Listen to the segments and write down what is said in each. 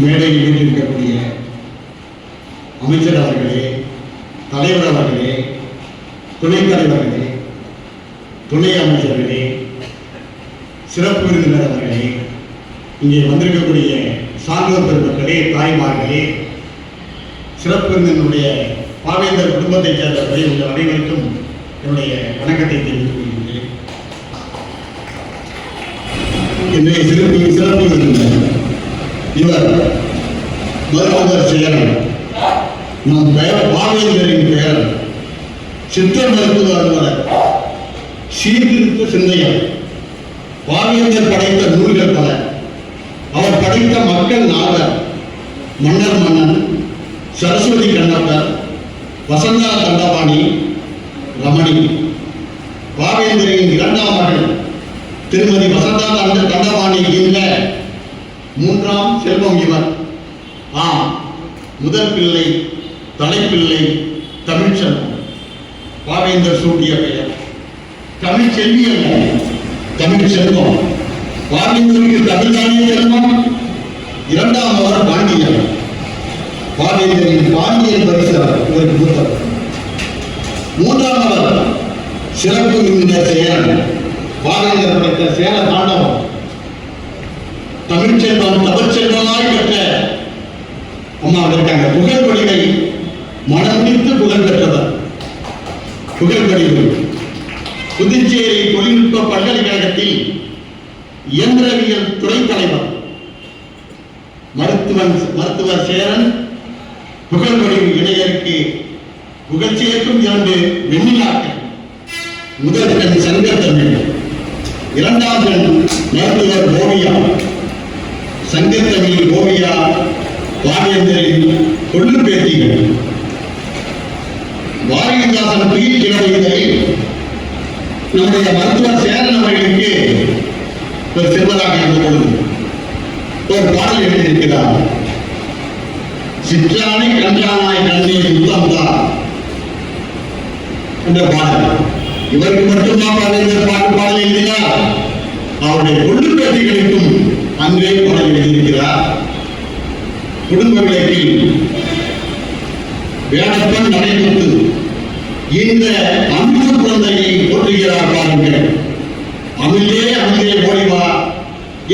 மேடையில் இருக்கக்கூடிய அமைச்சர் அவர்களே தலைவர் அவர்களே துணைத் தலைவர்களே துணை அமைச்சர்களே சிறப்பு விருந்தினர் அவர்களே இங்கே வந்திருக்கக்கூடிய சான்றோர் பெருமக்களே தாய்மார்களே சிறப்பு விருந்தினுடைய பாவேந்தர் குடும்பத்தைச் சேர்ந்தவர்களே உங்கள் அனைவருக்கும் என்னுடைய வணக்கத்தை தெரிவித்துக் கொள்கின்றேன். இன்றைய சிறப்பு சிறப்பு விருந்தினர். இவர் மருத்துவர் சேரன் நம் பெயர் பாவேந்தரின் பெயர். சித்த மருத்துவ அலுவலர் சீர்திருத்த சிந்தையர். பாவேந்தர் படைத்த நூல்கள் பல. அவர் படைத்த மக்கள் நாவலர் மன்னர் மன்னன் சரஸ்வதி கண்ணப்பர் வசந்தா தண்டபாணி ரமணி. பாவேந்தரின் இரண்டாம் மகள் திருமதி வசந்தா தண்டபாணி என்ற மூன்றாம் செல்வம் இவர் ஆம் முதல் பிள்ளை தலைப்பிள்ளை தமிழ்ச்செல்வம் பாவேந்தர் சூட்டிய பெயர். தமிழ் செல்வி அல்ல தமிழ் செல்வம். பாவேந்தருக்கு தமிழ்தானே செல்வம்? இரண்டாம் அவர் பாண்டியர். பாவேந்தரின் பாண்டியன் பரிசர் இவருக்கு மூத்தவர் மூன்றாம் அவர் சிறப்பு விருந்தினர் சேரன். பாவேந்தர் படைத்த சேர தாண்டவம் தமிழ்ச்செல்வம் தமிழ்ச்செல்வமாய் பெற்ற அம்மா இருக்காங்க. புகழ் வடிவை மனம் புகழ் பெற்றவர். புகழ் புதுச்சேரி தொழில்நுட்ப பல்கலைக்கழகத்தில் இயந்திரவியல் துறை தலைவர். மருத்துவன் மருத்துவர் சேரன் புகழ் வடிவு இணையருக்கு புகழ் சேர்க்கும் இரண்டு வெண்ணிலாக்கள். முதல் கண் சங்கர் தமிழ் இரண்டாம் கண் மருத்துவர் ஓவியா தங்கத்தமிழ் ஓவியா ராஜேந்திரன் கொள்ளு பேட்டிகள் பாரதிதாசன் துயில் கிழமைகளை நம்முடைய மருத்துவர் சேரன் அவர்களுக்கு ஒரு சிறுவராக இருந்த பொழுது ஒரு பாடல் எழுதியிருக்கிறார். சிற்றானை கன்றானாய் கண்ணீர் யுத்தம்தான் என்ற பாடல். இவருக்கு மட்டும்தான் பாடல் பாட்டு பாடல் எழுதினார். அவருடைய கொள்ளு பேட்டிகளுக்கும் அன்றே பாடல் எழுதியிருக்கிறார். குடும்ப விளக்கில் வேடப்பன் நடைபெற்று இந்த அன்பு குழந்தையை போற்றுகிறார் பாருங்கள். அமிழே அமிழே ஓடிவா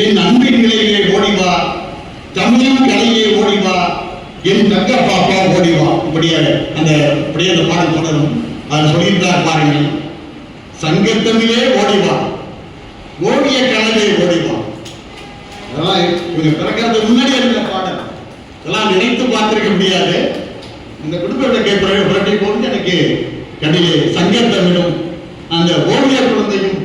என் அன்பின் நிலையிலே ஓடிவா தமிழின் கலையே ஓடிவா என் தக்க பாப்பா ஓடிவா இப்படியே அந்த இப்படியே அந்த பாடல் தொடரும். அதை சொல்லியிருந்தார் பாருங்கள். சங்கத்தமிழே ஓடிவா ஓடிய கனவே ஓடிவா அதெல்லாம் இவங்க பிறக்கிறது முன்னாடி இருந்த பாடல். இதெல்லாம் நினைத்து பார்த்திருக்க முடியாது. இந்த குடும்பத்தை விளக்கை புரட்டி போது எனக்கு கடையிலே சங்கர் தமிழும் அந்த ஓவிய குழந்தையும்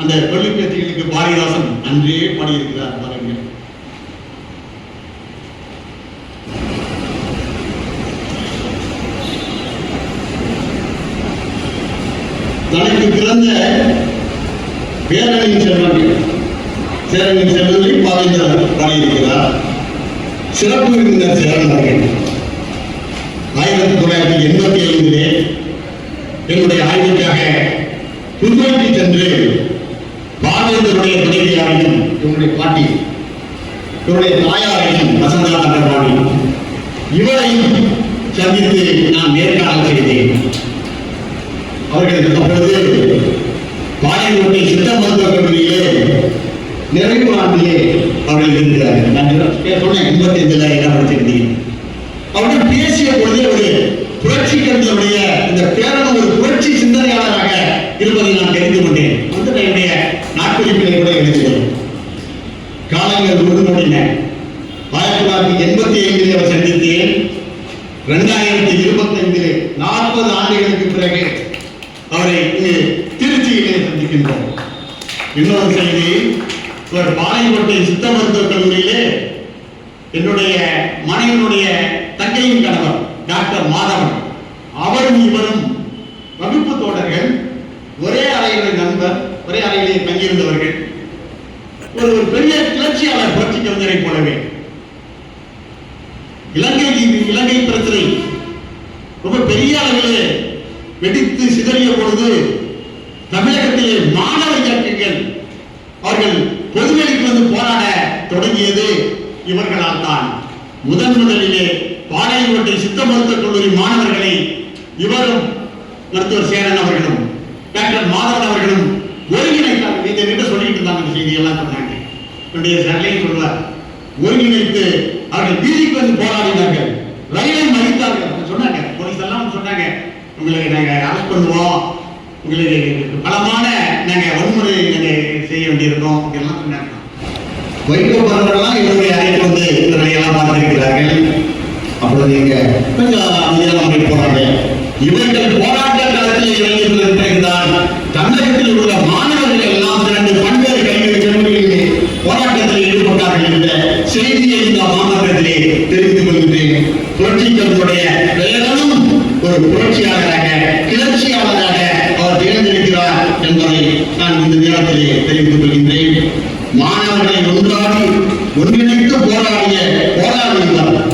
அந்த கொல்லி பேத்திகளுக்கு பாரதிதாசன் அன்றே பாடியிருக்கிறார் பாருங்க தனக்கு பிறந்த பேரணியின் செல்வங்கள் சேரன் செல்வங்களை பாதிக்கிறார் பாடியிருக்கிறார் சிறப்பு விருந்தினர் சேரன் அவர்கள். ஆயிரத்தி தொள்ளாயிரத்தி எண்பத்தி ஐந்திலே என்னுடைய ஆய்வுக்காக புதுவைக்கு சென்று பாவேந்தருடைய துணைவியாரையும் என்னுடைய பாட்டி என்னுடைய தாயாரையும் வசந்தா தண்டபாணி இவரையும் சந்தித்து நான் நேர்காணல் செய்தேன். அவர்கள் அப்பொழுது பாளையங்கோட்டை சித்த மருத்துவக் கல்லூரியிலே நிறைவு ஆண்டிலே அவர்கள் இருக்கிறார்கள். நான் சொன்னேன் எண்பத்தி அஞ்சுல என்ன படிச்சிருந்தீங்க? அவருடன் பேசிய பொழுது ஒரு புரட்சி கருத்துடைய இந்த பேரன் ஒரு புரட்சி சிந்தனையாளராக இருப்பதை நான் தெரிந்து கொண்டேன். அந்த என்னுடைய நாட்குறிப்பிலே கூட எழுதுகிறோம் காலங்கள் உருந்தோடின ஆயிரத்தி தொள்ளாயிரத்தி எண்பத்தி ஐந்திலே அவர் சந்தித்தேன். ரெண்டாயிரத்தி இருபத்தி ஐந்திலே நாற்பது ஆண்டுகளுக்கு பிறகு அவரை திருச்சியிலே சந்திக்கின்றோம். இன்னொரு செய்தி இவர் பாளையங்கோட்டை சித்த மருத்துவக் கல்லூரியிலே என்னுடைய மனைவியினுடைய தங்கையின் கணவர் டாக்டர் மாதவன். அவரும் இவரும் வகுப்பு தோழர்கள். ஒரே அறையிலே நண்பர் ஒரே அறையிலே தங்கியிருந்தவர்கள். ஒரு ஒரு பெரிய கிளர்ச்சியாளர் புரட்சி கவிஞரை போலவே. இலங்கை இலங்கை பிரச்சனை. ரொம்ப பெரிய அளவில் வெடித்து சிதறிய பொழுது தமிழகத்திலே மாணவ இயக்கங்கள் அவர்கள் பொதுவெளிக்கு வந்து போராட தொடங்கியது இவர்களால் தான் முதன் முதலிலே பாளையங்கோட்டை சித்த மருத்துவக் கல்லூரி மாணவர்களை இவரும் மருத்துவர் சேரன் அவர்களும் டாக்டர் மாதவன் அவர்களும் ஒருங்கிணைத்தார்கள். இதை நின்று சொல்லிட்டு இருந்தாங்க இந்த செய்தியெல்லாம் சொன்னாங்க. என்னுடைய சரலையும் சொல்வார் ஒருங்கிணைத்து அவர்கள் வீதிக்கு வந்து போராடினார்கள். ரயிலை மறித்தார்கள். சொன்னாங்க. போலீஸ் எல்லாம் சொன்னாங்க உங்களை நாங்கள் அரெஸ்ட் பண்ணுவோம். உங்களுக்கு பலமான நாங்கள் வன்முறை நாங்கள் செய்ய வேண்டியிருக்கோம். இதெல்லாம் சொன்னாங்க வைகோ பரவலாம் இவருடைய அறைக்கு வந்து இந்த வேலையெல்லாம் பார்த்திருக்கிறார்கள். அப்பொழுது இங்க கொஞ்சம் அமைதியாக அமைப்பு போறாங்க இவர்கள் போராட்ட காலத்தில் இளைஞர்கள் பிறகுதான் தமிழகத்தில் உள்ள மாணவர்கள் எல்லாம் திரண்டு பல்வேறு கல்வி செல்வங்களிலே போராட்டத்தில் ஈடுபட்டார்கள் என்ற செய்தி இந்த மாநகரத்திலே தெரிந்து கொள்கிறேன் புரட்சிகளுடைய பெயரும் ஒரு புரட்சியாளராக கிளர்ச்சியாளராக அவர் திகழ்ந்திருக்கிறார் என்பதை நான் இந்த நேரத்திலே தெரிவித்துக் கொள்கின்றேன் மாணவர்களை ஒன்றாடி ஒன்றிணைத்து போராடிய போராடியவர்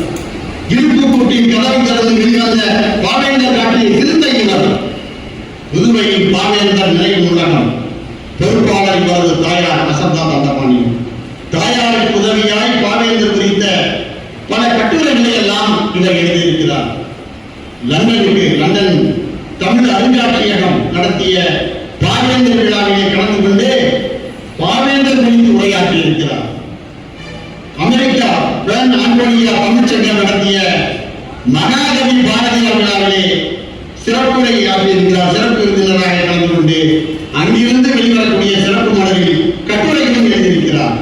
இருப்பு கூட்டி கதவு கதவு வெளிவந்த பாவேந்தர் காட்டிய சிறுத்தையினர் புதுவையில் பாவேந்தர் நினைவு நூலகம் பொறுப்பாளர் இவரது தாயார் வசந்தா தண்டபாணி. தாயாருக்கு உதவியாய் பாவேந்தர் குறித்த பல கட்டுரைகளை எல்லாம் இவர் எழுதியிருக்கிறார் லண்டனுக்கு லண்டன் தமிழ் அருங்காட்சியகம் நடத்திய பாவேந்தர் விழாவிலே கலந்து கொண்டு பாவேந்தர் குறித்து உரையாற்றி இருக்கிறார் அமெரிக்கா பெண் ஆண்டோனியா நடத்திய மகாகவி பாரதிய விழாவிலே சிறப்புரை ஆற்றியிருக்கிறார் சிறப்பு விருந்தினராக கலந்து கொண்டு அங்கிருந்து வெளிவரக்கூடிய சிறப்பு மலரில் கட்டுரைகளும் எழுதியிருக்கிறார்.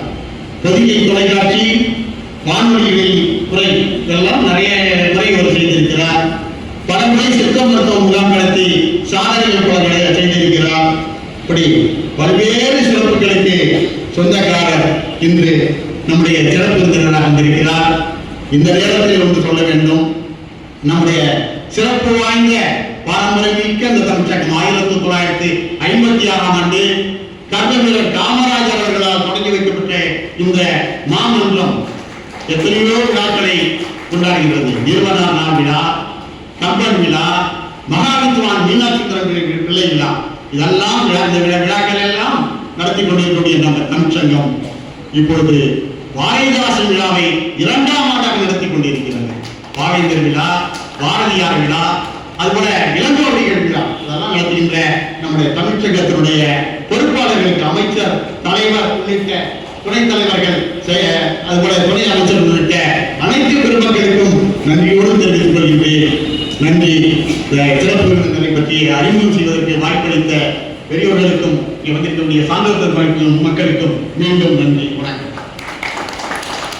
பொதிகை தொலைக்காட்சி வானொலிகளில் உரை இதெல்லாம் நிறைய உரை அவர் செய்திருக்கிறார். பல முறை சித்த மருத்துவ முகாம் நடத்தி சாதனைகள் பல செய்திருக்கிறார். இப்படி பல்வேறு சிறப்புகளுக்கு சொந்தக்காரர் இன்று நம்முடைய சிறப்பு விருந்தினராக வந்திருக்கிறார் இந்த நேரத்தில் ஒன்று சொல்ல வேண்டும். நம்முடைய சிறப்பு வாய்ந்த பாரம்பரியமிக்க இந்த தமிழ்ச்சங்கம் ஆயிரத்தி தொள்ளாயிரத்தி ஐம்பத்தி ஆறாம் ஆண்டு கர்மவீரர் காமராஜர் அவர்களால் தொடங்கி வைக்கப்பட்ட இந்த மாமன்றம் எத்தனையோ விழாக்களை கொண்டாடுகிறது. நிறுவனர் நாள் விழா கம்பன் விழா மகாவித்வான் மீனாட்சி பிள்ளை விழா. இதெல்லாம் விழா இந்த விழா விழாக்கள் எல்லாம் நடத்தி கொண்டிருக்கக்கூடிய நம்ம தமிழ்ச்சங்கம் இப்பொழுது வாரிதாசன் விழாவை இரண்டாம் ஆண்டாக நடத்தி கொண்டிருக்கிறார்கள் பாவேந்தர் விழா பாரதியார் விழா அதுபோல இளங்கோவடிகள் விழா. இதெல்லாம் நடத்துகின்ற நம்முடைய தமிழ்ச்சங்கத்தினுடைய பொறுப்பாளர்களுக்கு அமைச்சர் தலைவர் உள்ளிட்ட துணைத் தலைவர்கள் செய்ய அதுபோல துணை அமைச்சர் உள்ளிட்ட அனைத்து பெருமக்களுக்கும் நன்றியோடு தெரிவித்துக் கொள்கின்றேன். நன்றி. சிறப்பு விருந்தினரை பற்றி அறிமுகம் செய்வதற்கு வாய்ப்பளித்த பெரியோர்களுக்கும் இங்கே வந்திருக்கக்கூடிய சான்றோர் மக்களுக்கும் மீண்டும் நன்றி. வணக்கம்.